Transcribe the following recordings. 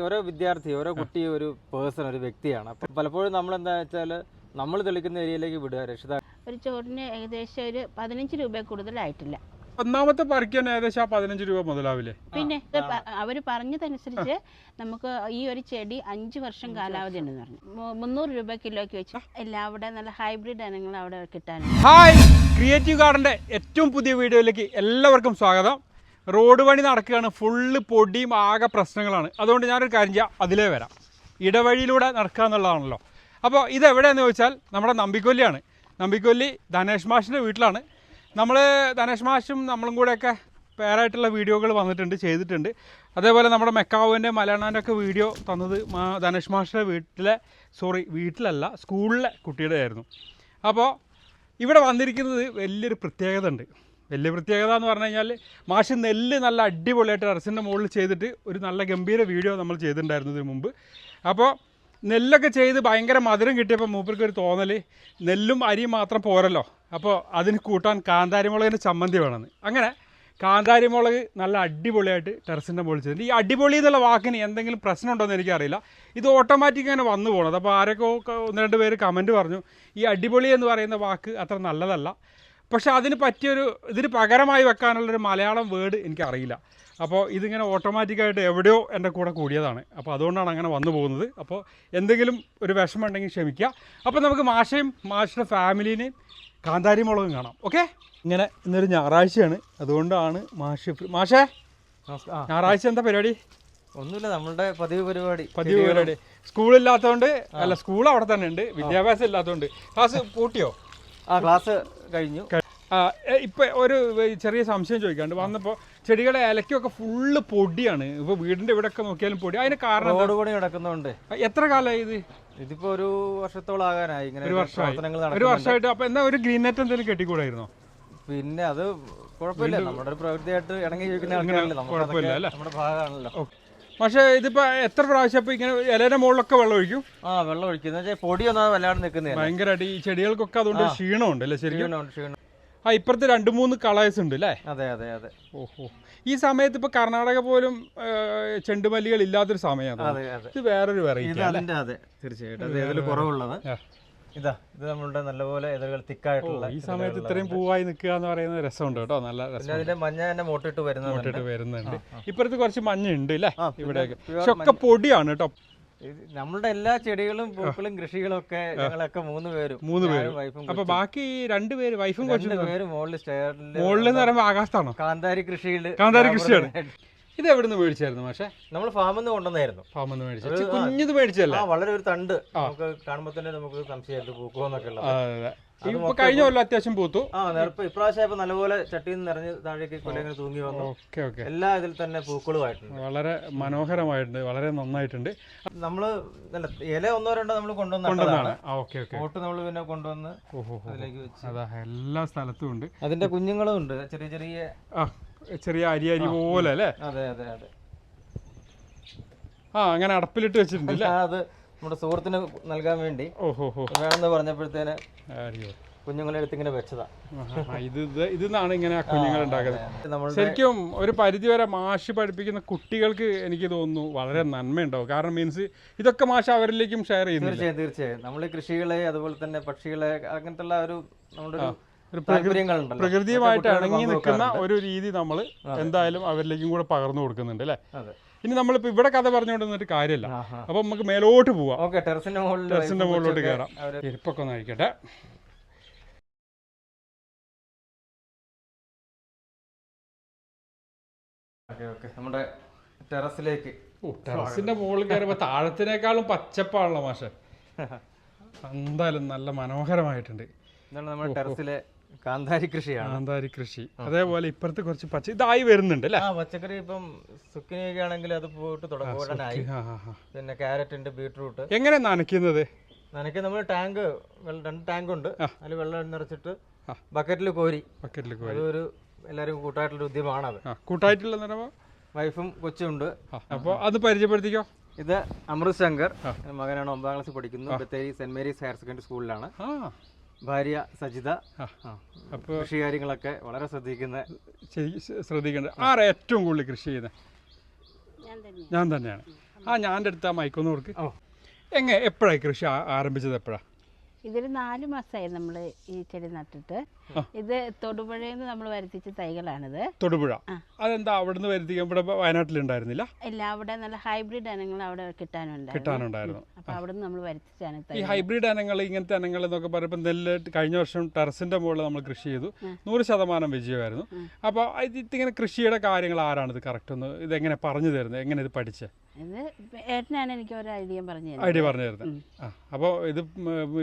ഓരോ വിദ്യാർത്ഥി ഓരോ കുട്ടി ഒരു പേഴ്സൺ ഒരു വ്യക്തിയാണ്. അപ്പം പലപ്പോഴും നമ്മൾ എന്താ വെച്ചാൽ നമ്മൾ തെളിക്കുന്ന ഏരിയയിലേക്ക് വിടുക രക്ഷിത ഒരു ചോറിന് ഏകദേശം ഒരു പതിനഞ്ച് രൂപ കൂടുതലായിട്ടില്ല. ഒന്നാമത്തെ പറിക്കാൻ ഏകദേശം ആ പതിനഞ്ച് രൂപ മുതലാവില്ലേ? പിന്നെ ഇത് പ- അവർ പറഞ്ഞതനുസരിച്ച് നമുക്ക് ഈ ഒരു ചെടി അഞ്ച് വർഷം കാലാവധി ഉണ്ടെന്ന് പറഞ്ഞു. മു- മുന്നൂറ് രൂപ കിലോയ്ക്ക് വെച്ച്. എല്ലാം അവിടെ നല്ല ഹൈബ്രിഡ് ഇനങ്ങൾ അവിടെ കിട്ടാനുണ്ട്. ഹായ് ക്രിയേറ്റീവ് ഗാർഡന്റെ ഏറ്റവും പുതിയ വീഡിയോയിലേക്ക് എല്ലാവർക്കും സ്വാഗതം. റോഡ് പണി നടക്കുകയാണ്. ഫുള്ള് പൊടിയും ആകെ പ്രശ്നങ്ങളാണ്. അതുകൊണ്ട് ഞാനൊരു കാര്യം ചെയ്യാം. അതിലേ വരാം. ഇടവഴിയിലൂടെ നടക്കുക എന്നുള്ളതാണല്ലോ. അപ്പോൾ ഇത് എവിടെയാണെന്ന് ചോദിച്ചാൽ നമ്മുടെ നമ്പിക്കൊല്ലിയാണ്. നമ്പിക്കൊല്ലി ധനേഷ് മാഷിന്റെ വീട്ടിലാണ്. നമ്മൾ ധനേഷ് മാഷും നമ്മളും കൂടെയൊക്കെ പേരായിട്ടുള്ള വീഡിയോകൾ വന്നിട്ടുണ്ട് ചെയ്തിട്ടുണ്ട്. അതേപോലെ നമ്മുടെ മെക്കാവുവിന്റെ മലയാളാന്റെ ഒക്കെ വീഡിയോ തന്നത് ധനേഷ് മാഷിന്റെ വീട്ടിലെ സോറി വീട്ടിലല്ല സ്കൂളിലെ കുട്ടിയുടെ ആയിരുന്നു അപ്പോൾ ഇവിടെ വന്നിരിക്കുന്നത് വലിയൊരു പ്രത്യേകത ഉണ്ട് വലിയ പ്രത്യേകത എന്ന് പറഞ്ഞു കഴിഞ്ഞാൽ മാഷ് നെല്ല് നല്ല അടിപൊളിയായിട്ട് ടെറസിന്റെ മുകളിൽ ചെയ്തിട്ട് ഒരു നല്ല ഗംഭീര വീഡിയോ നമ്മൾ ചെയ്തിട്ടുണ്ടായിരുന്നു ഇതിന് മുമ്പ്. അപ്പോൾ നെല്ലൊക്കെ ചെയ്ത് ഭയങ്കര മധുരം കിട്ടിയപ്പോൾ മൂപ്പർക്ക് ഒരു തോന്നൽ നെല്ലും അരിയും മാത്രം പോരല്ലോ അപ്പോൾ അതിന് കൂട്ടാൻ കാന്താരിമുളകിന്റെ ചമ്മന്തി വേണമെന്ന്. അങ്ങനെ കാന്താരിമുളക് നല്ല അടിപൊളിയായിട്ട് ടെറസിന്റെ മുകളിൽ ചെയ്തിട്ടുണ്ട്. ഈ അടിപൊളി എന്നുള്ള വാക്കിന് എന്തെങ്കിലും പ്രശ്നമുണ്ടോയെന്ന് എനിക്കറിയില്ല. ഇത് ഓട്ടോമാറ്റിക് അങ്ങനെ വന്നു പോകണത് അപ്പോൾ ആരൊക്കെ ഒന്ന് രണ്ട് പേര് കമന്റ് പറഞ്ഞു ഈ അടിപൊളി എന്ന് പറയുന്ന വാക്ക് അത്ര നല്ലതല്ല. പക്ഷേ അതിന് പറ്റിയൊരു ഇതിന് പകരമായി വെക്കാനുള്ളൊരു മലയാളം വേർഡ് എനിക്കറിയില്ല. അപ്പോൾ ഇതിങ്ങനെ ഓട്ടോമാറ്റിക്കായിട്ട് എവിടെയോ എന്റെ കൂടെ കൂടിയതാണ്. അപ്പോൾ അതുകൊണ്ടാണ് അങ്ങനെ വന്നു പോകുന്നത്. അപ്പോൾ എന്തെങ്കിലും ഒരു വിഷമം ഉണ്ടെങ്കിൽ ക്ഷമിക്കുക. അപ്പോൾ നമുക്ക് മാഷയും മാഷയുടെ ഫാമിലീനെയും കാന്താരി മുളകും കാണാം. ഓക്കെ? ഇങ്ങനെ ഇന്നൊരു ഞായറാഴ്ചയാണ്. അതുകൊണ്ടാണ് മാഷ് മാഷേ ഞായറാഴ്ച എന്താ പരിപാടി? ഒന്നുമില്ല നമ്മളുടെ പതിവ് പരിപാടി. പതിവ് പരിപാടി. സ്കൂളില്ലാത്തതുകൊണ്ട് അല്ല സ്കൂൾ അവിടെ തന്നെ ഉണ്ട്. വിദ്യാഭ്യാസം ഇല്ലാത്തതുകൊണ്ട് ക്ലാസ് പൂട്ടിയോ? ആ ക്ലാസ് കഴിഞ്ഞു. ഇപ്പൊ ഒരു ചെറിയ സംശയം ചോദിക്കാണ്ട് വന്നപ്പോൾ ചെടികളെ ഇലക്കൊക്കെ ഫുള്ള് പൊടിയാണ്. ഇപ്പൊ വീടിന്റെ ഇവിടെ ഒക്കെ നോക്കിയാലും പൊടി. അതിന് കാരണം? റോഡ് പണി നടക്കുന്നുണ്ട് എത്ര കാലമായി ഇത്? ഇതിപ്പോ ഒരു വർഷത്തോളം ആകാനായി ഇങ്ങനെ ഒരു വർഷം ഒരു വർഷമായിട്ട് അപ്പൊ എന്താ ഒരു ഗ്രീൻ നെറ്റ് എന്തെങ്കിലും കെട്ടിക്കൂടായിരുന്നോ? പിന്നെ അത് കുഴപ്പമില്ല. നമ്മുടെ ഒരു പ്രവൃത്തിയായിട്ട് ഇണങ്ങി ജീവിക്കുന്ന ആൾക്കാരല്ലേ? നമ്മുടെ ഭാഗമാണല്ലോ. പക്ഷേ ഇതിപ്പോ എത്ര പ്രാവശ്യം ഇപ്പൊ ഇങ്ങനെ ഇലയുടെ മുകളിലൊക്കെ വെള്ളം ഒഴിക്കും? ആ വെള്ളം ഒഴിക്കും. പൊടിയൊന്നും വല്ലാണ്ട് നിൽക്കുന്നത് ഭയങ്കരമായിട്ട് ഈ ചെടികൾക്കൊക്കെ അതുകൊണ്ട് ക്ഷീണമുണ്ട് അല്ലേ ശരിക്കും? ക്ഷീണം ആ ഇപ്പുറത്ത് രണ്ട് മൂന്ന് കളേഴ്സ് ഉണ്ട് അല്ലേ അതെ അതെ അതെ. ഓഹോ. ഈ സമയത്ത് ഇപ്പൊ കർണാടക പോലും ചെണ്ടുമല്ലികൾ ഇല്ലാത്തൊരു സമയമാണ്. ഇത് വേറൊരു വെറൈറ്റി അതിന്റെ അതെ തീർച്ചയായിട്ടും. കുറവുള്ളത്. ഇതാ ഇത് നമ്മളുടെ നല്ലപോലെ ഇതളുകൾ തിക്കായിട്ടുള്ള ഈ സമയത്ത് ഇത്രയും പൂവായി നിൽക്കുക എന്ന് പറയുന്നത് രസമുണ്ട് കേട്ടോ. നല്ല രസം അതിന്റെ മഞ്ഞ തന്നെ മോട്ടിട്ട് വരുന്നുണ്ട്. വരുന്നുണ്ട്. ഇപ്പുറത്ത് കുറച്ച് മഞ്ഞ ഉണ്ട് അല്ലേ ഇവിടെയൊക്കെ പക്ഷെ ഒക്കെ പൊടിയാണ് കേട്ടോ. ഇത് നമ്മളുടെ എല്ലാ ചെടികളും പൂക്കളും കൃഷികളും ഒക്കെ ഞങ്ങളൊക്കെ മൂന്ന് പേരും മൂന്ന് പേരും. വൈഫും അപ്പൊ ബാക്കി രണ്ട് പേര് വൈഫും പേര് മുകളിൽ സ്റ്റെയറിൽ മുകളിൽ എന്ന് പറയുമ്പോൾ ആകാശത്താണോ? കാന്താരി കൃഷിയിൽ കാന്താരി കൃഷിയാണ്. ഇത് എവിടെ നിന്ന് മേടിച്ചായിരുന്നു പക്ഷേ നമ്മൾ ഫാമിൽ നിന്ന് കൊണ്ടുവന്നായിരുന്നു. ഫാമിൽ നിന്ന് മേടിച്ചു. കുഞ്ഞത് മേടിച്ചല്ലേ വളരെ ഒരു തണ്ട്. നമുക്ക് കാണുമ്പോൾ തന്നെ നമുക്ക് സംശയമായിട്ട് പൂക്കുമെന്നൊക്കെ ഉള്ളത്. ഇപ്പൊ കഴിഞ്ഞ കൊല്ലം അത്യാവശ്യം പൂത്തു. ആ നിറപ്പ് ഇപ്രാവശ്യം ഇപ്പൊ നല്ലപോലെ ചട്ടിയിൽ നിന്ന് നിറഞ്ഞ് താഴേക്ക് കൊല്ലങ്ങനെ തൂങ്ങി വന്നു. Okay okay. എല്ലാ ഇതിൽ തന്നെ പൂക്കളുമായിട്ടുണ്ട്. വളരെ മനോഹരമായിട്ടുണ്ട് വളരെ നന്നായിട്ടുണ്ട്. നമ്മൾ അല്ല ഇല ഒന്നോ രണ്ടോ നമ്മൾ കൊണ്ടുവന്നതാണ്. കൊണ്ടുവന്നാണ് ഓക്കെ ഓക്കെ. പോട്ട് നമ്മൾ പിന്നെ കൊണ്ടുവന്ന് അതിലേക്ക് വെച്ച്. അതാ എല്ലാ സ്ഥലത്തും ഉണ്ട്. അതിന്റെ കുഞ്ഞുങ്ങളും ഉണ്ട് ചെറിയ ചെറിയ ആ ചെറിയ അരി അരി പോലെ അല്ലേ? അതെ അതെ അതെ. ആ അങ്ങനെ അടപ്പിലിട്ട് വെച്ചിട്ടുണ്ട് അത് നമ്മുടെ സുഹൃത്തിന് നൽകാൻ വേണ്ടി വേണമെന്ന് പറഞ്ഞപ്പോഴത്തേന് കുഞ്ഞുങ്ങളെ എടുത്ത് ഇങ്ങനെ വെച്ചതാ ഇത് ഇത് ഇങ്ങനെ കുഞ്ഞുങ്ങൾ ഉണ്ടാക്കുന്നത്. ശരിക്കും ഒരു പരിധിവരെ മാഷ് പഠിപ്പിക്കുന്ന കുട്ടികൾക്ക് എനിക്ക് തോന്നുന്നു വളരെ നന്മയുണ്ടാവും. കാരണം മീൻസ് ഇതൊക്കെ മാഷ് അവരിലേക്കും ഷെയർ ചെയ്യുന്നു തീർച്ചയായും തീർച്ചയായും. നമ്മൾ കൃഷികളെ അതുപോലെ തന്നെ പക്ഷികളെ അങ്ങനത്തെ ഒരു നമ്മുടെ പ്രകൃതിയുമായിട്ട് ഇണങ്ങി നിൽക്കുന്ന ഒരു രീതി നമ്മൾ എന്തായാലും അവരിലേക്കും കൂടെ പകർന്നു കൊടുക്കുന്നുണ്ട് അല്ലേ? അതെ. ഇനി നമ്മളിപ്പോൾ ഇവിടെ കഥ പറഞ്ഞുകൊണ്ടിരുന്നിട്ട് കാര്യമല്ല. അപ്പം നമുക്ക് മേലോട്ട് പോവാം. ഓക്കെ ടെറസിന്റെ മുകളിൽ മുകളിലോട്ട് കയറാം ഇരിപ്പൊക്കെ ഒന്ന് ഓക്കെ ഓക്കെ. നമ്മുടെ ടെറസിലേക്ക് ഓ ടെറസിന്റെ മുകളിൽ കയറുമ്പോൾ താഴത്തിനേക്കാളും പച്ചപ്പാണല്ലോ മാഷെ. എന്തായാലും നല്ല മനോഹരമായിട്ടുണ്ട്. ഇതാണ് നമ്മുടെ ടെറസിലെ കാന്താരി കൃഷിയാണ്. കാന്താരി കൃഷി. അതേപോലെ ഇപ്പുറത്ത് കുറച്ച് പച്ച ഇതായി വരുന്നുണ്ട് അല്ലേ? പച്ചക്കറി ഇപ്പം സുക്കിനിയൊക്കെ ആണെങ്കിൽ അത് പോയിട്ട് തുടങ്ങാനായി ആ. പിന്നെ ക്യാരറ്റ് ഉണ്ട് ബീട്രൂട്ട്. എങ്ങനെ നനയ്ക്കുന്നത്? നനയ്ക്ക് നമ്മൾ ടാങ്ക് രണ്ട് ടാങ്ക് ഉണ്ട് അതിൽ വെള്ളം നിറച്ചിട്ട് ബക്കറ്റിൽ കോരി. ബക്കറ്റിൽ കോരി. അതൊരു എല്ലാവരും കൂട്ടായിട്ടുള്ള ഉദ്യമാണ് അത് കൂട്ടായിട്ടുള്ള വൈഫും കൊച്ചും ഉണ്ട് അപ്പോൾ അത് പരിചയപ്പെടുത്തിക്കോ? ഇത് അമൃത് ശങ്കർ. മകനാണ് ഒമ്പതാം ക്ലാസ്സിൽ പഠിക്കുന്നത് Bathery saint Mary's higher secondary സ്കൂളിലാണ്. ഭാര്യ സജിത. ആ. ആ. അപ്പോൾ കൃഷി കാര്യങ്ങളൊക്കെ വളരെ ശ്രദ്ധിക്കുന്ന ശ്രദ്ധിക്കേണ്ടത് ആരാ ഏറ്റവും കൂടുതൽ കൃഷി ചെയ്യുന്നത് ഞാൻ തന്നെയാണ്. ആ ഞാൻ തന്നെയാണ്. ആ മൈക്കൊന്ന് കൊടുക്ക്. ഓ. എങ്ങനെ എപ്പോഴായി കൃഷി ആരംഭിച്ചത് എപ്പോഴാണ് ഇതൊരു നാല് മാസമായി നമ്മൾ ഈ ചെടി നട്ടിട്ട്. ഇത് തൊടുപുഴയിൽ നിന്ന് നമ്മൾ വരുത്തിച്ച തൈകളാണിത്. തൊടുപുഴ. അതെന്താ അവിടുന്ന് വരുത്തിക്കാൻ ഇവിടെ വയനാട്ടിലുണ്ടായിരുന്നില്ല? ഇല്ല അവിടെ നല്ല ഹൈബ്രിഡ് ഇനങ്ങൾ അവിടെ കിട്ടാനുണ്ടായിരുന്നു. കിട്ടാനുണ്ടായിരുന്നു. അപ്പോൾ അവിടെ നിന്ന് നമ്മൾ വരുത്തിച്ചാണ് ഈ ഹൈബ്രിഡ് ഇനങ്ങൾ ഇങ്ങനത്തെ ഇനങ്ങൾ എന്നൊക്കെ പറയുമ്പോൾ നെല്ല് കഴിഞ്ഞ വർഷം ടെറസിന്റെ മുകളിൽ നമ്മൾ കൃഷി ചെയ്തു. നൂറ് ശതമാനം വിജയമായിരുന്നു. അപ്പോൾ ഇതിങ്ങനെ കൃഷിയുടെ കാര്യങ്ങൾ ആരാണ് ഇത് കറക്റ്റ് ഒന്ന് ഇതെങ്ങനെ പറഞ്ഞു തരുന്നത്? എങ്ങനെ ഇത് പഠിച്ചത് ഇത് ഏട്ടനാണ് എനിക്ക് ഒരു ഐഡിയ പറഞ്ഞു തരുന്നത്. ഐഡിയ പറഞ്ഞു തരുന്നത്. അപ്പോൾ ഇത്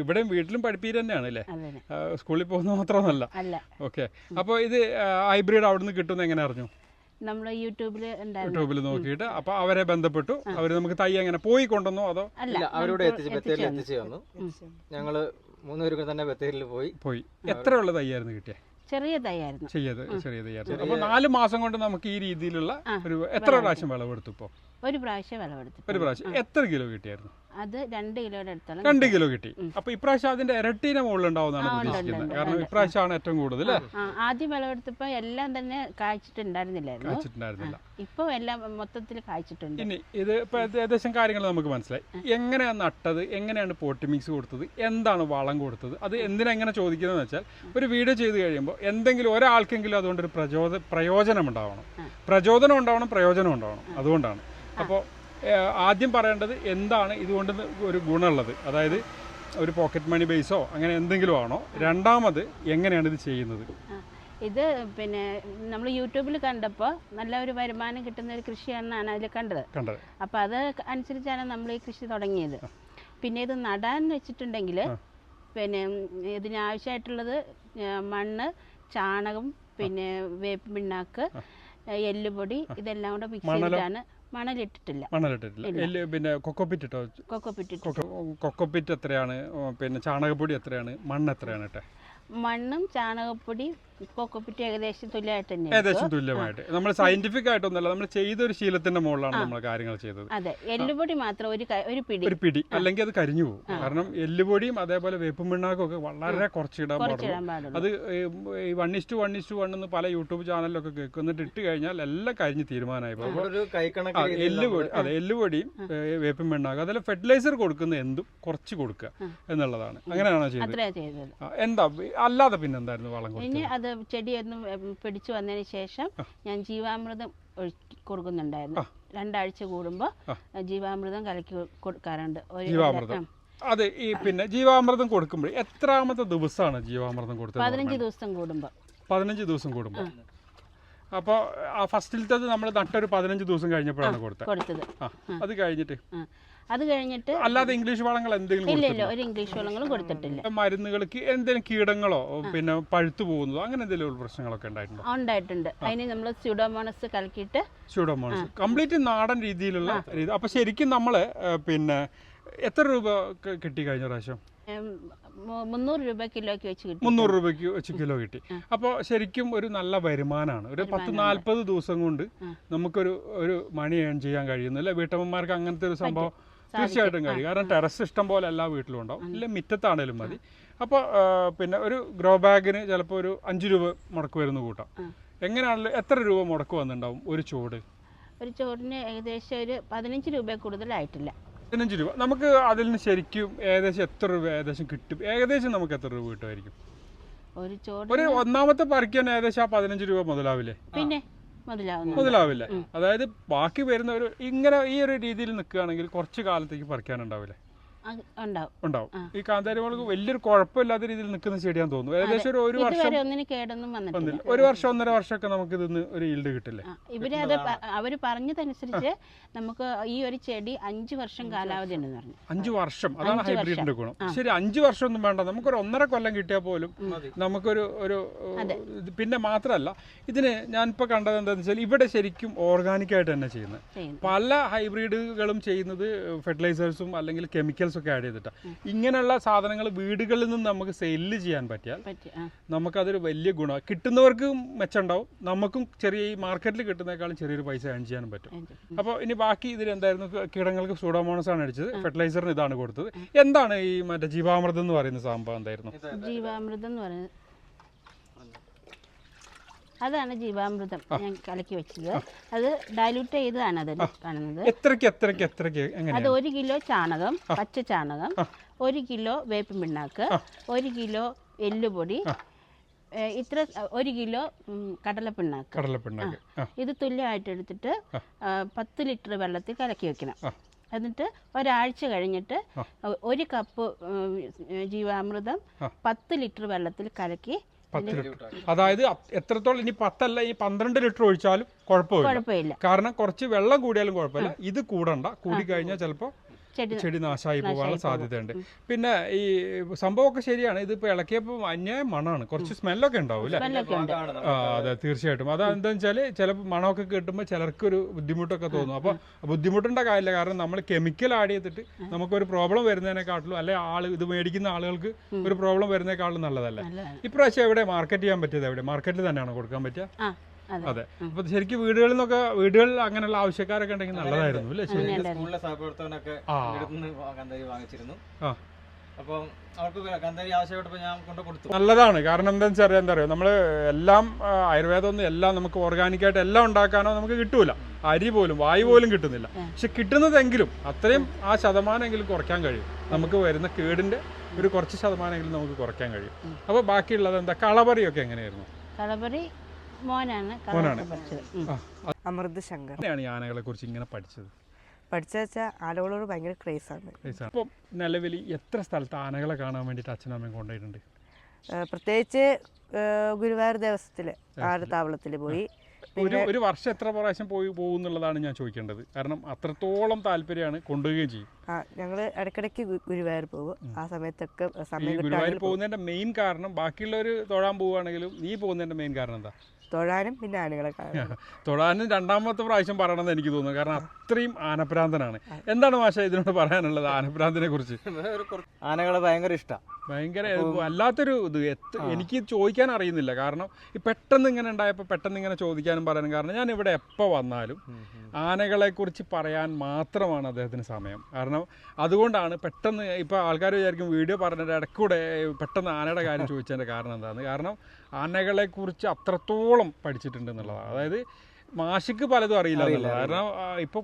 ഇവിടെയും വീട്ടിലും പഠിപ്പീര് തന്നെയാണ് അല്ലേ? സ്കൂളിൽ പോകുന്ന മാത്രമൊന്നുമല്ല അല്ല. ഓക്കെ അപ്പോൾ ഇത് ഹൈബ്രിഡ് അവിടെ നിന്ന് കിട്ടുന്ന എങ്ങനെ അറിഞ്ഞു? നമ്മൾ യൂട്യൂബിൽ യൂട്യൂബിൽ നോക്കിയിട്ട്. അപ്പൊ അവരെ ബന്ധപ്പെട്ടു. അവർ നമുക്ക് തൈ എങ്ങനെ പോയി കൊണ്ടുവന്നോ അതോ? അല്ല അവരോട് എത്തിച്ച് തന്നു. ഞങ്ങൾ മൂന്നുപേരും തന്നെ ബത്തേരിയിൽ പോയി. പോയി. എത്ര എത്രയുള്ള തൈയായിരുന്നു കിട്ടിയത് ചെറിയ തൈയായിരുന്നു ചെറിയ തൈയായിരുന്നു അപ്പോൾ നാല് മാസം കൊണ്ട് നമുക്ക് ഈ രീതിയിലുള്ള ഒരു എത്ര പ്രാവശ്യം വിളവെടുത്തു ഇപ്പോൾ ഒരു പ്രാവശ്യം വിളവെടുത്തു ഒരു പ്രാവശ്യം. എത്ര കിലോ കിട്ടിയായിരുന്നു? അത് രണ്ട് കിലോയുടെ അടുത്തോളം രണ്ട് കിലോ കിട്ടി. അപ്പൊ ഇപ്രാവശ്യം അതിന്റെ ഇരട്ടീനെ മുകളിൽ ഉണ്ടാവുന്നതാണ് ഉദ്ദേശിക്കുന്നത്. കാരണം ഇപ്രാവശ്യമാണ് ഏറ്റവും കൂടുതൽ ആദ്യം വിളവെടുത്തപ്പോ എല്ലാം തന്നെ കായ്ച്ചിട്ടുണ്ടായിരുന്നില്ലായിരുന്നു? വെച്ചിട്ടുണ്ടായിരുന്നില്ല ഇപ്പോൾ എല്ലാം മൊത്തത്തിൽ കായ്ച്ചിട്ടുണ്ട്. ഇനി ഇത് ഇപ്പൊ ഏകദേശം കാര്യങ്ങൾ നമുക്ക് മനസ്സിലായി. എങ്ങനെയാണ് നട്ടത്? എങ്ങനെയാണ് പോട്ടി മിക്സ് കൊടുത്തത്? എന്താണ് വളം കൊടുത്തത്? അത് എന്തിനെങ്ങനെ ചോദിക്കുന്നതെന്ന് വെച്ചാൽ ഒരു വീഡിയോ ചെയ്ത് കഴിയുമ്പോൾ എന്തെങ്കിലും ഒരാൾക്കെങ്കിലും അതുകൊണ്ട് ഒരു പ്രചോദ പ്രയോജനം ഉണ്ടാവണം. പ്രചോദനം ഉണ്ടാവണം പ്രയോജനം ഉണ്ടാവണം. അതുകൊണ്ടാണ്. അപ്പോൾ ആദ്യം പറയേണ്ടത് എന്താണ് ഇതുകൊണ്ട് ഒരു ഗുണമുള്ളത്? അതായത് ഒരു പോക്കറ്റ് മണി ബേസോ അങ്ങനെ എന്തെങ്കിലും ആണോ? രണ്ടാമത് എങ്ങനെയാണ് ഇത് ചെയ്യുന്നത്? ഇത് പിന്നെ നമ്മൾ യൂട്യൂബിൽ കണ്ടപ്പോൾ നല്ല ഒരു വരുമാനം കിട്ടുന്ന ഒരു കൃഷിയാണെന്നാണ് അതിൽ കണ്ടത്. അപ്പോൾ അത് അനുസരിച്ചാണ് നമ്മൾ ഈ കൃഷി തുടങ്ങിയത്. പിന്നെ ഇത് നടാൻ വെച്ചിട്ടുണ്ടെങ്കിൽ പിന്നെ ഇതിനാവശ്യമായിട്ടുള്ളത് മണ്ണ് ചാണകം പിന്നെ വേപ്പ് പിണ്ണാക്ക് എല്ലുപൊടി ഇതെല്ലാം കൂടെ മിക്സ് ചെയ്തിട്ടാണ് മണലിട്ടിട്ടില്ല. മണലിട്ടിട്ടില്ല. പിന്നെ കൊക്കോപ്പിറ്റ് ഇട്ടോ കൊക്കോപ്പിട്ടിട്ട് കൊക്കോ കൊക്കോപ്പിറ്റ് എത്രയാണ്? പിന്നെ ചാണകപ്പൊടി എത്രയാണ്? മണ്ണ് എത്രയാണ് മണ്ണും ചാണകപ്പൊടി കൊക്കോപ്പിറ്റ് ഏകദേശം തുല്യമായിട്ട് തന്നെ ഏകദേശം തുല്യമായിട്ട്. നമ്മൾ സയന്റിഫിക് ആയിട്ടൊന്നല്ല നമ്മൾ ചെയ്ത ഒരു ശീലത്തിന്റെ മുകളിലാണ് നമ്മൾ കാര്യങ്ങൾ ചെയ്തത്. അതെ എല്ലുപൊടി മാത്രം ഒരു ഒരു പിടി. ഒരു പിടി. അല്ലെങ്കിൽ അത് കരിഞ്ഞു പോകും. കാരണം എല്ലുപൊടിയും അതേപോലെ വേപ്പും പിണ്ണാക്കും ഒക്കെ വളരെ കുറച്ചിടാൻ പാടുള്ളൂ. അത് ഈ one is to one is to one എന്ന് പല യൂട്യൂബ് ചാനലിലൊക്കെ കേൾക്കും. എന്നിട്ട് ഇട്ട് കഴിഞ്ഞാൽ എല്ലാം കരിഞ്ഞ് തീരുമാനമായി എല്ലുപൊടി അതെ എല്ലുപൊടിയും വേപ്പും പിണ്ണാക്കും. അതിൽ ഫെർട്ടിലൈസർ കൊടുക്കുന്ന എന്തും കുറച്ച് കൊടുക്കുക എന്നുള്ളതാണ്. അങ്ങനെയാണോ ചെയ്തത്? എന്താ അല്ലാതെ പിന്നെന്തായിരുന്നു വളം കൊടുക്കുന്നത് അത് ചെടിയൊന്ന് പിടിച്ചു വന്നതിന് ശേഷം ഞാൻ ജീവാമൃതം ഒഴുക്കി കൊടുക്കുന്നുണ്ടായിരുന്നു. രണ്ടാഴ്ച കൂടുമ്പോൾ ജീവാമൃതം കലക്കി കൊടുക്കാറുണ്ട്. ഒരു അതെ ഈ പിന്നെ ജീവാമൃതം കൊടുക്കുമ്പോൾ എത്രാമത്തെ ദിവസമാണ് ജീവാമൃതം കൊടുത്തത് പതിനഞ്ച് ദിവസം കൂടുമ്പോൾ പതിനഞ്ച് ദിവസം കൂടുമ്പോൾ അപ്പോൾ ആ ഫസ്റ്റിലത്തത് നമ്മൾ നട്ടൊരു പതിനഞ്ച് ദിവസം കഴിഞ്ഞപ്പോഴാണ് കൊടുത്തത്. കൊടുത്തത്. ആ അത് കഴിഞ്ഞിട്ട്. അത് കഴിഞ്ഞിട്ട് അല്ലാതെ ഇംഗ്ലീഷ് വളങ്ങൾ എന്തെങ്കിലും ഇല്ല ഇല്ല ഒരു ഇംഗ്ലീഷ് വളങ്ങളും കൊടുത്തിട്ടില്ല. മരുന്നുകൾക്ക് എന്തെങ്കിലും കീടങ്ങളോ പിന്നെ പഴുത്തു പോകുന്നതോ അങ്ങനെ എന്തെങ്കിലും പ്രശ്നങ്ങളൊക്കെ ഉണ്ടായിട്ടുണ്ടോ? ഉണ്ടായിട്ടുണ്ട്. അതിന് നമ്മൾ സ്യൂഡോമോണസ് കലക്കിയിട്ട് സ്യൂഡോമോണസ് കംപ്ലീറ്റ് നാടൻ രീതിയിലുള്ള രീതി. അപ്പൊ ശരിക്കും നമ്മൾ പിന്നെ എത്ര രൂപ കിട്ടി കഴിഞ്ഞ പ്രാവശ്യം? മുന്നൂറ് രൂപ കിലോയ്ക്ക് വെച്ച് കിട്ടി. മുന്നൂറ് രൂപയ്ക്ക് വെച്ച് കിലോ കിട്ടി. അപ്പോൾ ശരിക്കും ഒരു നല്ല വരുമാനമാണ് ഒരു പത്ത് നാല്പത് ദിവസം കൊണ്ട് നമുക്കൊരു ഒരു മണി ഏൺ ചെയ്യാൻ കഴിയുന്നില്ല വീട്ടമ്മമാർക്ക് അങ്ങനത്തെ ഒരു സംഭവം തീർച്ചയായിട്ടും കഴിയും. കാരണം ടെറസ് ഇഷ്ടം പോലെ എല്ലാ വീട്ടിലും ഉണ്ടാവും. ഇല്ല മിറ്റത്താണേലും മതി. അപ്പോൾ പിന്നെ ഒരു ഗ്രോ ബാഗിന് ചിലപ്പോൾ ഒരു അഞ്ച് രൂപ മുടക്ക് വരുന്ന കൂട്ടാം. എങ്ങനെയാണല്ലോ എത്ര രൂപ മുടക്ക് വന്നിട്ടുണ്ടാവും ഒരു ചൂട്? ഒരു ചോറിന് ഏകദേശം ഒരു പതിനഞ്ച് രൂപ കൂടുതലായിട്ടില്ല. പതിനഞ്ച് രൂപ. നമുക്ക് അതിൽ നിന്ന് ശരിക്കും ഏകദേശം എത്ര രൂപ ഏകദേശം കിട്ടും? ഏകദേശം നമുക്ക് എത്ര രൂപ കിട്ടുമായിരിക്കും? ഒരു ചോറ് ഒരു ഒന്നാമത്തെ പറിക്കാൻ ഏകദേശം ആ പതിനഞ്ച് രൂപ മുതലാവില്ലേ? പിന്നെ? മുതലാവില്ലേ. അതായത് ബാക്കി വരുന്ന ഒരു ഇങ്ങനെ ഈ ഒരു രീതിയിൽ നിൽക്കുകയാണെങ്കിൽ കുറച്ച് കാലത്തേക്ക് പറിക്കാനുണ്ടാവില്ലേ? ഉണ്ടാവും. ഉണ്ടാവും. ഈ കാന്താരി മുളക് വലിയൊരു കുഴപ്പമില്ലാത്ത രീതിയിൽ നിൽക്കുന്ന ചെടിയാന്ന് തോന്നുന്നു. ഏകദേശം ഒരു ഒരു വർഷം ഇതുവരെ ഒന്നിന് കേടൊന്നും വന്നില്ല. ഒരു വർഷം ഒന്നര വർഷമൊക്കെ നമുക്ക് ഇതിന്ന് ഒരു ഈൽഡ് കിട്ടില്ലേ? ഇവർ അത് അവർ അവർ പറഞ്ഞതനുസരിച്ച് നമുക്ക് ഈ ഒരു ചെടി അഞ്ചു വർഷം കാലാവധി ഉണ്ടെന്ന് പറഞ്ഞു. അഞ്ച് വർഷം. അതാണ് ഹൈബ്രിഡിന്റെ ഗുണം. ശരി അഞ്ചു വർഷം ഒന്നും വേണ്ട. നമുക്കൊരു ഒന്നര കൊല്ലം കിട്ടിയാൽ പോലും നമുക്കൊരു ഒരു പിന്നെ മാത്രമല്ല ഇതിന് ഞാനിപ്പോൾ കണ്ടത് എന്താണെന്ന് വെച്ചാൽ ഇവിടെ ശരിക്കും ഓർഗാനിക് ആയിട്ട് തന്നെ ചെയ്യുന്നത്. ചെയ്യുന്നു പല ഹൈബ്രിഡുകളും ചെയ്യുന്നത് ഫെർട്ടിലൈസേഴ്സും അല്ലെങ്കിൽ കെമിക്കൽസും ഒക്കെ ആഡ് ചെയ്തിട്ട. ഇങ്ങനെയുള്ള സാധനങ്ങൾ വീടുകളിൽ നിന്ന് നമുക്ക് സെല്ല് ചെയ്യാൻ പറ്റിയാൽ നമുക്കതൊരു വലിയ ഗുണം. കിട്ടുന്നവർക്കും മെച്ചമുണ്ടാവും. നമുക്കും ചെറിയ ഈ മാർക്കറ്റിൽ കിട്ടുന്നേക്കാളും ചെറിയൊരു പൈസ ഏൺ ചെയ്യാനും പറ്റും. അപ്പോൾ ഇനി ബാക്കി ഇതിൽ എന്തായിരുന്നു? കീടങ്ങൾക്ക് സൂഡോമോണസ് ആണ് അടിച്ചത്. ഫെർട്ടിലൈസറിന് ഇതാണ് കൊടുത്തത്. എന്താണ് ഈ മറ്റേ ജീവാമൃതം എന്ന് പറയുന്ന സംഭവം എന്തായിരുന്നു? ജീവാമൃതം എന്ന് പറയുന്നത് അതാണ് ജീവാമൃതം ഞാൻ കലക്കി വെച്ചത്. അത് ഡൈലൂട്ട് ചെയ്തതാണ് അത് കാണുന്നത്. അത് ഒരു കിലോ ചാണകം പച്ച ചാണകം ഒരു കിലോ വേപ്പിൻ പിണ്ണാക്ക് ഒരു കിലോ എല്ലുപൊടി ഇത്ര ഒരു കിലോ കടലപ്പിണ്ണാക്ക്. കടലപ്പിണ്ണാക്ക്. ഇത് തുല്യമായിട്ട് എടുത്തിട്ട് പത്ത് ലിറ്റർ വെള്ളത്തിൽ കലക്കി വെക്കണം. എന്നിട്ട് ഒരാഴ്ച കഴിഞ്ഞിട്ട് ഒരു കപ്പ് ജീവാമൃതം പത്ത് ലിറ്റർ വെള്ളത്തിൽ കലക്കി പത്ത് ലിറ്റർ. അതായത് അത് എത്രത്തോളം ഇനി പത്തല്ല ഈ പന്ത്രണ്ട് ലിറ്റർ ഒഴിച്ചാലും കുഴപ്പമില്ല. കുഴപ്പമില്ല. കാരണം കുറച്ച് വെള്ളം കൂടിയാലും കുഴപ്പമില്ല. ഇത് കൂടണ്ട. കൂടി കഴിഞ്ഞാൽ ചിലപ്പോൾ ചെടി നാശമായി പോകാനുള്ള സാധ്യതയുണ്ട്. പിന്നെ ഈ സംഭവമൊക്കെ ശരിയാണ്. ഇതിപ്പോൾ ഇളക്കിയപ്പോൾ അന്യായ മണമാണ് കുറച്ച് സ്മെല്ലൊക്കെ ഉണ്ടാവും അല്ലേ? സ്മെല്ലൊക്കെ ഉണ്ട്. അതെ തീർച്ചയായിട്ടും. അത് എന്താണെന്ന് വെച്ചാൽ ചില മണമൊക്കെ കിട്ടുമ്പോൾ ചിലർക്കൊരു ബുദ്ധിമുട്ടൊക്കെ തോന്നും. അപ്പോൾ ബുദ്ധിമുട്ടേണ്ട കാര്യമില്ല. കാരണം നമ്മൾ കെമിക്കൽ ആഡ് ചെയ്തിട്ട് നമുക്കൊരു പ്രോബ്ലം വരുന്നതിനെക്കാട്ടിലും അല്ലെ ആൾ ഇത് മേടിക്കുന്ന ആളുകൾക്ക് ഒരു പ്രോബ്ലം വരുന്നേക്കാളും നല്ലതല്ലേ? ഇപ്രാവശ്യം എവിടെ? മാർക്കറ്റ് ചെയ്യാൻ പറ്റിയത് എവിടെ? മാർക്കറ്റിൽ തന്നെയാണോ കൊടുക്കാൻ പറ്റുക? ആ അതെ. അപ്പൊ ശരിക്കും വീടുകളിൽ നിന്നൊക്കെ വീടുകളിൽ അങ്ങനെയുള്ള ആവശ്യക്കാരൊക്കെ ഉണ്ടെങ്കിൽ നല്ലതായിരുന്നു അല്ലേ? സ്കൂളിലെ സഹപ്രവർത്തകനൊക്കെ വാങ്ങിച്ചിരുന്നു. അപ്പം അവർക്ക് കന്താരി ആവശ്യപ്പെട്ടപ്പോൾ ഞാൻ കൊണ്ട് കൊടുത്തു. നല്ലതാണ്. കാരണം എന്താ വെച്ചാൽ എന്താ പറയുക നമ്മൾ എല്ലാം ആയുർവേദം ഒന്നും എല്ലാം നമുക്ക് ഓർഗാനിക്കായിട്ട് എല്ലാം ഉണ്ടാക്കാനോ നമുക്ക് കിട്ടൂല. അരി പോലും വായു പോലും കിട്ടുന്നില്ല. പക്ഷെ കിട്ടുന്നതെങ്കിലും അത്രയും ആ ശതമാനമെങ്കിലും കുറയ്ക്കാൻ കഴിയും. നമുക്ക് വരുന്ന കേടിന്റെ ഒരു കുറച്ച് ശതമാനമെങ്കിലും നമുക്ക് കുറയ്ക്കാൻ കഴിയും. അപ്പോൾ ബാക്കിയുള്ളത് എന്താ? കളപറിയൊക്കെ എങ്ങനെയായിരുന്നു? കളപറി മോനാണ് മോനാണ്. പഠിച്ചത്. അമൃത് ശങ്കർ അങ്ങനെയാണ് ഈ ആനകളെ കുറിച്ച് ഇങ്ങനെ പഠിച്ചത്? പഠിച്ച വെച്ചാൽ ആളുകളോട് ഭയങ്കര ക്രേസാണ് അപ്പോൾ നിലവിൽ എത്ര സ്ഥലത്ത് ആനകളെ കാണാൻ വേണ്ടിയിട്ട് അച്ഛനും അമ്മയും കൊണ്ടുപോയിട്ടുണ്ട്? പ്രത്യേകിച്ച് ഗുരുവായൂർ ഗുരുവായൂർ ആട് താവളത്തിൽ പോയി. ഒരു ഒരു വർഷം എത്ര പ്രാവശ്യം പോയി പോകുന്നുള്ളതാണ് ഞാൻ ചോദിക്കേണ്ടത്. കാരണം അത്രത്തോളം താല്പര്യമാണ് കൊണ്ടുപോവുകയും ചെയ്യും. ആ ഞങ്ങൾ ഇടയ്ക്കിടയ്ക്ക് ഗു- ഗുരുവായൂർ പോകും. ആ സമയത്തൊക്കെ സമയം ഗുരുവായൂർ പോകുന്നതിന്റെ മെയിൻ കാരണം ബാക്കിയുള്ളവർ തൊഴാൻ പോവുകയാണെങ്കിലും നീ പോകുന്നതിന്റെ മെയിൻ കാരണം എന്താ? തൊഴാനും പിന്നെ ആനകളെ കാണാം തൊഴാനും രണ്ടാമത്തെ പ്രാവശ്യം പറയണമെന്ന് എനിക്ക് തോന്നുന്നു. കാരണം അത്രയും ആനഭ്രാന്തനാണ്. എന്താണ് മാഷ ഇതിനോട് പറയാനുള്ളത് ആനഭ്രാന്തിനെ കുറിച്ച്? ആനകളെ ഭയങ്കര ഇഷ്ടമാണ് ഭയങ്കര വല്ലാത്തൊരു ഇത് എനിക്ക് ചോദിക്കാൻ അറിയുന്നില്ല. കാരണം ഈ പെട്ടെന്ന് ഇങ്ങനെ ഉണ്ടായപ്പോൾ പെട്ടെന്ന് ഇങ്ങനെ ചോദിക്കാനും പറയാനും കാരണം ഞാൻ ഇവിടെ എപ്പോൾ വന്നാലും ആനകളെ കുറിച്ച് പറയാൻ മാത്രമാണ് അദ്ദേഹത്തിന് സമയം. കാരണം അതുകൊണ്ടാണ് പെട്ടെന്ന് ഇപ്പോൾ ആൾക്കാർ വിചാരിക്കും വീഡിയോ പറഞ്ഞിട്ട് ഇടയ്ക്കൂടെ പെട്ടെന്ന് ആനയുടെ കാര്യം ചോദിച്ചതിന്റെ കാരണം എന്താണ് കാരണം ആനകളെക്കുറിച്ച് അത്രത്തോളം പഠിച്ചിട്ടുണ്ട് എന്നുള്ളതാണ്. അതായത് മാഷിക്ക് പലതും അറിയില്ല എന്നുള്ളത് കാരണം ഇപ്പൊ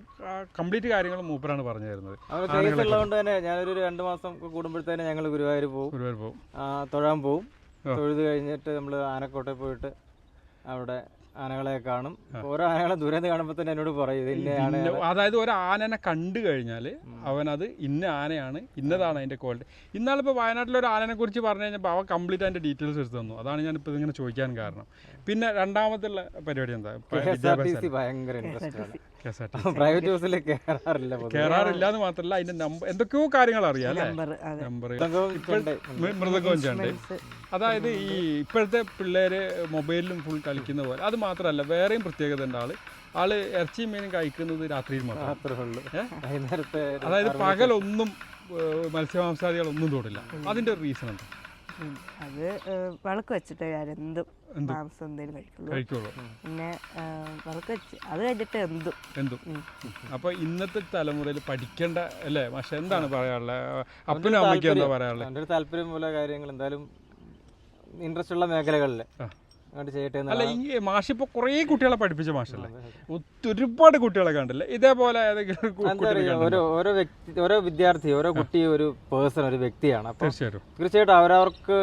കംപ്ലീറ്റ് കാര്യങ്ങൾ മൂപ്പരാണ് പറഞ്ഞു തരുന്നത് ഉള്ളതുകൊണ്ട് തന്നെ ഞാനൊരു രണ്ട് മാസം കൂടുമ്പോഴത്തേനെ ഞങ്ങൾ ഗുരുവായൂർ പോകും ഗുരുവായൂർ പോകും തൊഴാൻ പോകും തൊഴുത് കഴിഞ്ഞിട്ട് നമ്മൾ ആനക്കോട്ടെ പോയിട്ട് അവിടെ ആനകളെ കാണും. ഓരോ ആനകളെ ദൂരത്ത് കാണുമ്പോൾ തന്നെ എന്നോട് പറയും ഇന്ന ആന അതായത് ഒരു ആനനെ കണ്ടു കഴിഞ്ഞാൽ അവനത് ഇന്ന ആനയാണ് ഇന്നതാണ് അതിന്റെ ക്വാളിറ്റി ഇന്നാളിപ്പോൾ വയനാട്ടിലെ ഒരു ആനനെ കുറിച്ച് പറഞ്ഞു കഴിഞ്ഞപ്പോൾ അവൻ കംപ്ലീറ്റ് അതിന്റെ ഡീറ്റെയിൽസ് എടുത്തു തന്നു. അതാണ് ഞാൻ ഇപ്പോൾ ഇതിങ്ങനെ ചോദിക്കാൻ കാരണം. പിന്നെ രണ്ടാമത്തുള്ള പരിപാടി എന്താ? ഭയങ്കര പ്രൈവറ്റ് ബസ്സിൽ കയറാറില്ല പൊതുവെ. കയറാറില്ല എന്ന് മാത്രമല്ല അതിന്റെ നമ്പർ എന്തൊക്കെയോ കാര്യങ്ങൾ അറിയാം അല്ലേ? നമ്പർ ഇപ്പോഴുണ്ട്. മൃതകോഞ്ചുണ്ട് അതായത് ഈ ഇപ്പോഴത്തെ പിള്ളേര് മൊബൈലിലും ഫുൾ കളിക്കുന്ന പോലെ അത് മാത്രമല്ല വേറെയും പ്രത്യേകത ഉണ്ട് ആൾ. ആൾ ഇറച്ചിയും മീനും കഴിക്കുന്നത് രാത്രിയിൽ മാത്രം. അത്രേ ഉള്ളൂ. വൈകുന്നേരത്തെ അതായത് പകലൊന്നും മത്സ്യമാംസാദികളൊന്നും തൊടില്ല. അതിന്റെ റീസൺ എന്താ. അത് വിളക്ക് വെച്ചിട്ട് ഞാൻ എന്തും. മാംസം എന്തെങ്കിലും കഴിക്കുള്ളൂ. പിന്നെ വിളക്ക് വെച്ച് അത് കഴിഞ്ഞിട്ട് എന്തും. എന്തും. അപ്പൊ ഇന്നത്തെ തലമുറയിൽ പഠിക്കേണ്ട അല്ലേ? പക്ഷെ എന്താണ് പറയാനുള്ളത് അപ്പനും അമ്മയ്ക്കും എന്താ പറയാനുള്ളത് അവന്റെ ഒരു താല്പര്യം പോലെ കാര്യങ്ങൾ എന്തായാലും ഇൻട്രസ്റ്റ് ഉള്ള മേഖലകളിൽ ചെയ്യട്ടെ അല്ല ഈ മാഷിപ്പോ കുറേ കുട്ടികളെ പഠിപ്പിച്ച മാഷല്ലേ? ഒരുപാട് കുട്ടികളെ കണ്ടില്ലേ? ഇതേപോലെ ഏതെങ്കിലും? ഓരോ വ്യക്തി ഓരോ വിദ്യാർത്ഥി ഓരോ കുട്ടി ഒരു പേഴ്സൺ ഒരു വ്യക്തിയാണ്. അപ്പൊ തീർച്ചയായിട്ടും. തീർച്ചയായിട്ടും അവരവർക്ക്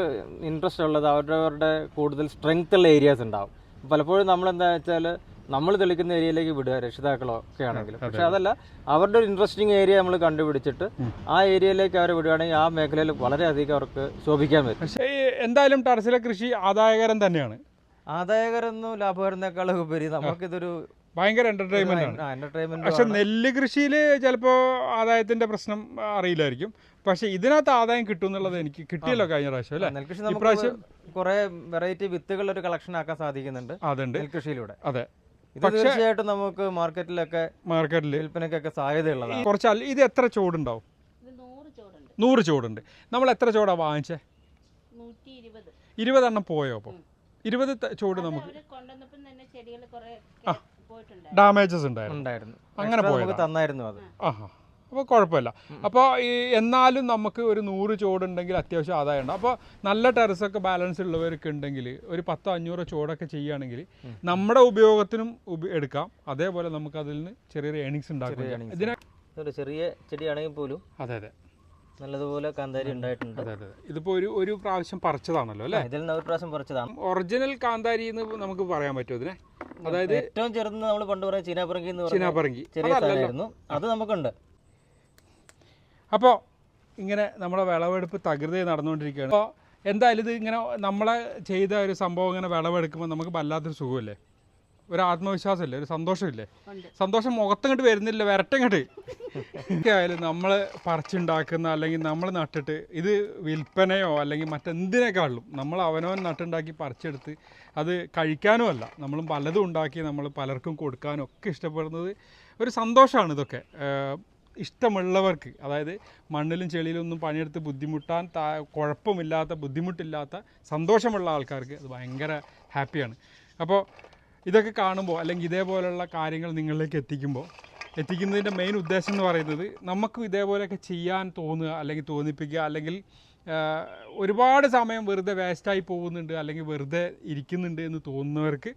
ഇൻട്രസ്റ്റ് ഉള്ളത് അവരവരുടെ കൂടുതൽ സ്ട്രെങ്ത് ഉള്ള ഏരിയാസ് ഉണ്ടാവും. പലപ്പോഴും നമ്മൾ എന്താ വെച്ചാൽ നമ്മൾ തെളിക്കുന്ന ഏരിയയിലേക്ക് വിടുക രക്ഷിതാക്കളോ ഒക്കെ ആണെങ്കിലും. പക്ഷെ അതല്ല അവരുടെ ഒരു ഇൻട്രസ്റ്റിംഗ് ഏരിയ നമ്മൾ കണ്ടുപിടിച്ചിട്ട് ആ ഏരിയയിലേക്ക് അവരെ വിടുകയാണെങ്കിൽ ആ മേഖലയിൽ വളരെയധികം അവർക്ക് ശോഭിക്കാൻ പറ്റും. പക്ഷേ എന്തായാലും ടെറസിലെ കൃഷി ആദായകരം തന്നെയാണ്. ആദായകരൊന്നും ലാഭകരനേക്കാളും ഉപരി നമുക്കിതൊരു ഭയങ്കര എന്റർടൈൻമെന്റ് ആണ്. പക്ഷെ നെല്ല് കൃഷിയിൽ ചിലപ്പോൾ ആദായത്തിന്റെ പ്രശ്നം അറിയില്ലായിരിക്കും. പക്ഷെ ഇതിനകത്ത് ആദായം കിട്ടും എന്നുള്ളത് എനിക്ക് കിട്ടിയല്ലോ കഴിഞ്ഞ പ്രാവശ്യം അല്ലേ? നെൽകൃഷി ഇപ്രാവശ്യം കുറെ വെറൈറ്റി വിത്തുകൾ ഒരു കളക്ഷൻ ആക്കാൻ സാധിക്കുന്നുണ്ട് അതുണ്ട്. നെൽകൃഷിയിലൂടെ. അതെ. തീർച്ചയായിട്ടും നമുക്ക് മാർക്കറ്റിലൊക്കെ മാർക്കറ്റിൽ വിൽപ്പനക്കൊക്കെ സാധ്യതയുള്ളതാണ്. കുറച്ച് ഇത് എത്ര ചോടുണ്ടാവും? ഇത് നൂറ് ചോടുണ്ട്. നമ്മൾ എത്ര ചോടാ വാങ്ങിച്ചേ? ഇരുപതെണ്ണം പോയോ അപ്പോൾ ഇരുപത് ചൂട് നമുക്ക് ഡാമേജസ് ഉണ്ടായിരുന്നു. ഉണ്ടായിരുന്നു. അങ്ങനെ പോയത്. തന്നായിരുന്നു അത്. ആഹാ അപ്പോൾ കുഴപ്പമില്ല. അപ്പോൾ ഈ എന്നാലും നമുക്ക് ഒരു നൂറ് ചോടുണ്ടെങ്കിൽ അത്യാവശ്യം ആദായം ഉണ്ട് അപ്പോൾ നല്ല ടെറസൊക്കെ ബാലൻസ് ഉള്ളവർക്ക് ഉണ്ടെങ്കിൽ ഒരു പത്തോ അഞ്ഞൂറോ ചോടൊക്കെ ചെയ്യുകയാണെങ്കിൽ നമ്മുടെ ഉപയോഗത്തിനും എടുക്കാം. അതേപോലെ നമുക്ക് അതിൽ നിന്ന് ചെറിയൊരു ഏണിങ്സ് ഉണ്ടാക്കാം earnings. ഇതിനെ ചെറിയ ചെടിയാണെങ്കിൽ പോലും അതെ അതെ. നല്ലതുപോലെ കാന്താരി ഉണ്ടായിട്ടുണ്ട്. അതെ അതെ. ഇതിപ്പോ ഒരു ഒരു പ്രാവശ്യം പറിച്ചതാണല്ലോ അല്ലേ? ഇതിൽ നിന്ന് ഒരു പ്രാവശ്യം പറിച്ചതാണ്. ഒറിജിനൽ കാന്താരി എന്ന് നമുക്ക് പറയാൻ പറ്റുമോ ഇതിനെ? അതായത് ഏറ്റവും ചെറുത് നമ്മൾ പണ്ട് പറയാം ചീനാപ്പറങ്കി എന്ന് പറഞ്ഞ ചീനാപ്പറങ്കി. ചെറിയ സ്ഥലമായിരുന്നു അത് നമുക്കുണ്ട്. അപ്പോൾ ഇങ്ങനെ നമ്മുടെ വിളവെടുപ്പ് തകൃതി നടന്നുകൊണ്ടിരിക്കുകയാണ്. അപ്പോൾ എന്തായാലും ഇത് ഇങ്ങനെ നമ്മളെ ചെയ്ത ഒരു സംഭവം ഇങ്ങനെ വിളവെടുക്കുമ്പോൾ നമുക്ക് വല്ലാത്തൊരു സുഖമില്ലേ? ഒരു ആത്മവിശ്വാസമില്ലേ? ഒരു സന്തോഷമില്ലേ. സന്തോഷം മുഖത്തങ്ങോട്ട് വരുന്നില്ല വരട്ടങ്ങോട്ട്. ആയാലും നമ്മൾ പറിച്ചുണ്ടാക്കുന്ന അല്ലെങ്കിൽ നമ്മൾ നട്ടിട്ട് ഇത് വിൽപ്പനയോ അല്ലെങ്കിൽ മറ്റെന്തിനേക്കാളും നമ്മൾ അവനവൻ നട്ടുണ്ടാക്കി പറിച്ചെടുത്ത് അത് കഴിക്കാനും അല്ല. നമ്മൾ പലതും ഉണ്ടാക്കി നമ്മൾ പലർക്കും കൊടുക്കാനും ഒക്കെ ഇഷ്ടപ്പെടുന്നത് ഒരു സന്തോഷമാണ് ഇതൊക്കെ. ഇഷ്ടമുള്ളവർക്ക് അതായത് മണ്ണിലും ചെളിയിലും ഒന്നും പണിയെടുത്ത് ബുദ്ധിമുട്ടാൻ താ കുഴപ്പമില്ലാത്ത ബുദ്ധിമുട്ടില്ലാത്ത സന്തോഷമുള്ള ആൾക്കാർക്ക് അത് ഭയങ്കര ഹാപ്പിയാണ്. അപ്പോൾ ഇതൊക്കെ കാണുമ്പോൾ അല്ലെങ്കിൽ ഇതേപോലെയുള്ള കാര്യങ്ങൾ നിങ്ങളിലേക്ക് എത്തിക്കുമ്പോൾ എത്തിക്കുന്നതിന്റെ മെയിൻ ഉദ്ദേശം എന്ന് പറയുന്നത് നമുക്കും ഇതേപോലെയൊക്കെ ചെയ്യാൻ തോന്നുക അല്ലെങ്കിൽ തോന്നിപ്പിക്കുക അല്ലെങ്കിൽ ഒരുപാട് സമയം വെറുതെ വേസ്റ്റായി പോകുന്നുണ്ട് അല്ലെങ്കിൽ വെറുതെ ഇരിക്കുന്നുണ്ട് എന്ന് തോന്നുന്നവർക്ക്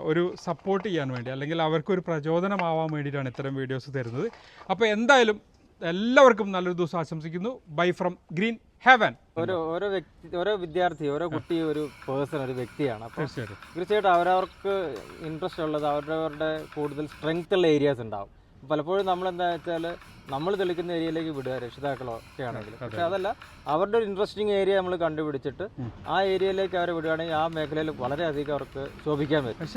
ഒരു സപ്പോർട്ട് ചെയ്യാൻ വേണ്ടി അല്ലെങ്കിൽ അവർക്കൊരു പ്രചോദനമാവാൻ വേണ്ടിയിട്ടാണ് ഇത്തരം വീഡിയോസ് തരുന്നത്. അപ്പോൾ എന്തായാലും എല്ലാവർക്കും നല്ലൊരു ദിവസം ആശംസിക്കുന്നു. ബൈ ഫ്രം ഗ്രീൻ ഹെവൻ ഓരോ ഓരോ വ്യക്തി ഓരോ വിദ്യാർത്ഥി ഓരോ കുട്ടി ഒരു പേഴ്സൺ ഒരു വ്യക്തിയാണ്. അപ്പോൾ തീർച്ചയായിട്ടും. അവരവർക്ക് ഇൻട്രസ്റ്റ് ഉള്ളത് അവരവരുടെ കൂടുതൽ സ്ട്രെങ്ത് ഉള്ള ഏരിയാസ് ഉണ്ടാവും. പലപ്പോഴും നമ്മൾ എന്താ വെച്ചാൽ നമ്മൾ തെളിക്കുന്ന ഏരിയയിലേക്ക് വിടുക രക്ഷിതാക്കളോ ഒക്കെ ആണെങ്കിൽ പക്ഷെ അതല്ല അവരുടെ ഒരു ഇൻട്രസ്റ്റിംഗ് ഏരിയ നമ്മൾ കണ്ടുപിടിച്ചിട്ട് ആ ഏരിയയിലേക്ക് അവരെ വിടുകയാണെങ്കിൽ ആ മേഖലയിൽ വളരെയധികം അവർക്ക് ശോഭിക്കാൻ പറ്റും.